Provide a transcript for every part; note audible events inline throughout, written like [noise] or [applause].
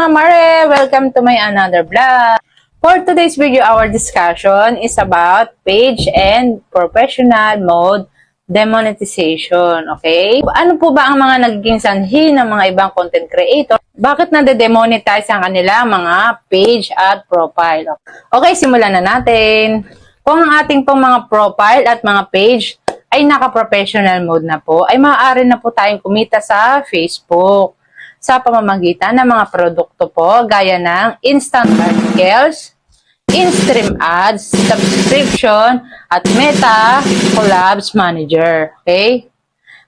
Welcome to my another vlog. For today's video, our discussion is about page and professional mode demonetization. Okay? Ano po ba ang mga nagiging sanhi ng mga ibang content creator? Bakit nade-demonetize ang kanilang mga page at profile? Okay, simulan na natin. Kung ang ating pong mga profile at mga page ay naka-professional mode na po, ay maaari na po tayong kumita sa Facebook sa pamamagitan ng mga produkto po gaya ng instant articles, in-stream ads, subscription, at Meta Collabs Manager. Okay?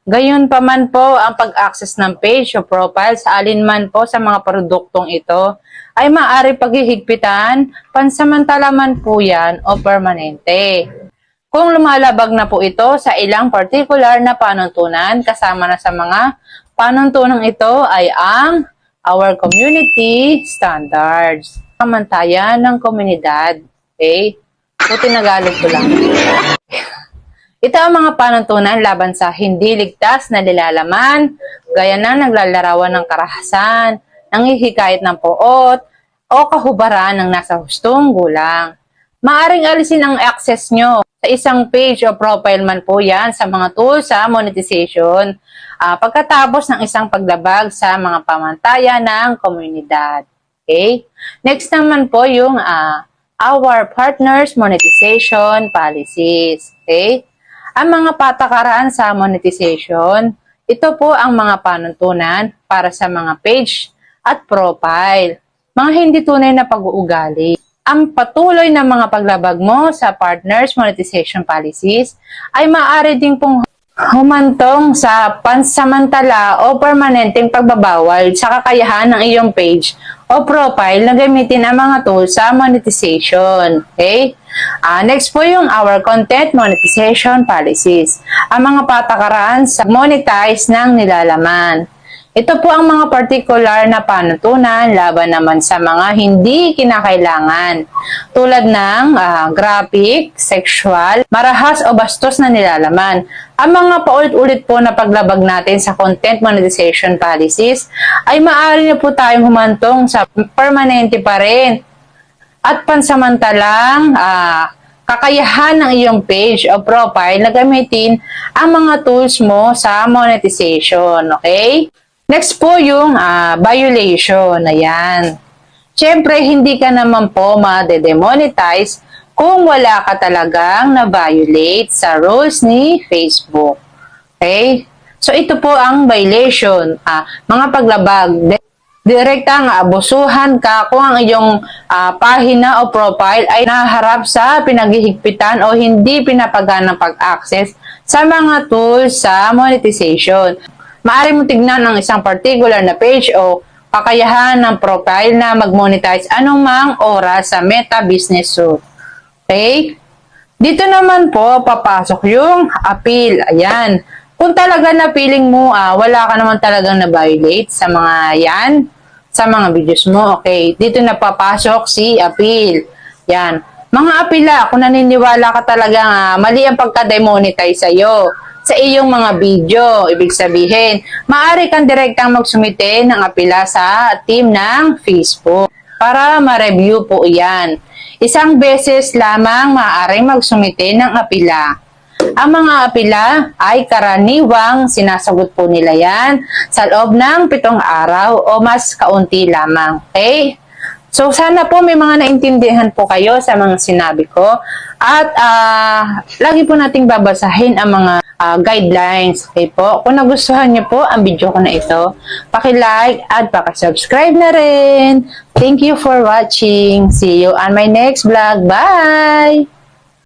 Gayun pa man po ang pag-access ng page o profile sa alinman po sa mga produktong ito ay maaari paghihigpitan, pansamantala man po yan o permanente. Kung lumalabag na po ito sa ilang particular na panuntunan kasama na sa mga panuntunang ito ay ang our community standards. Kamantayan ng komunidad. Okay? So, tinagalog ko lang. [laughs] Ito ang mga panuntunan laban sa hindi ligtas na nilalaman, gaya ng naglalarawan ng karahasan, nanghihikayat ng poot, o kahubaran ng nasa hustong gulang. Maaring alisin ang access nyo sa isang page o profile man po yan sa mga tools sa monetization ah, pagkatapos ng isang paglabag sa mga pamantayan ng komunidad. Okay? Next naman po yung ah, our partners monetization policies. Okay? Ang mga patakaran sa monetization, ito po ang mga panuntunan para sa mga page at profile. Mga hindi tunay na pag-uugali. Ang patuloy na mga paglabag mo sa partners monetization policies ay maaari ding pong humantong sa pansamantala o permanenteng pagbabawal sa kakayahan ng iyong page o profile na gamitin ang mga tools sa monetization. Okay? Ah, next po yung our content monetization policies. Ang mga patakaran sa monetize ng nilalaman. Ito po ang mga particular na panutunan laban naman sa mga hindi kinakailangan tulad ng ah, graphic, sexual, marahas o bastos na nilalaman. Ang mga paulit-ulit po na paglabag natin sa content monetization policies ay maaari na po tayong humantong sa permanente pa rin at pansamantalang ah, kakayahan ng iyong page o profile na gamitin ang mga tools mo sa monetization. Okay? Next po yung ah, violation. Ayan. Siyempre, hindi ka naman po ma-demonetize kung wala ka talagang na-violate sa rules ni Facebook. Okay? So, ito po ang violation. Ah, mga paglabag. Di- Direktang abusuhan ka kung ang iyong ah, pahina o profile ay naharap sa pinaghihigpitan o hindi pinapaganang pag-access sa mga tools sa monetization. Maaari mo tignan ang isang particular na page o kakayahan ng profile na mag-monetize anumang oras sa Meta Business Suite. Okay? Dito naman po, papasok yung appeal. Ayan. Kung talaga na feeling mo, ah, wala ka naman talagang na-violate sa mga yan, sa mga videos mo, okay. Dito na papasok si appeal. Yan. Mga apila, kung naniniwala ka talagang ah, mali ang pagka-demonetize sa'yo sa iyong mga video. Ibig sabihin, maaari kang direktang magsumite ng apila sa team ng Facebook para ma-review po yan. Isang beses lamang maaaring magsumite ng apila. Ang mga apila ay karaniwang sinasagot po nila yan sa loob ng pitong araw o mas kaunti lamang. Okay? So, sana po may mga naintindihan po kayo sa mga sinabi ko. At ah, lagi po nating babasahin ang mga ah, guidelines. Okay po? Kung nagustuhan niyo po ang video ko na ito, paki-like at paki-subscribe na rin. Thank you for watching. See you on my next vlog. Bye!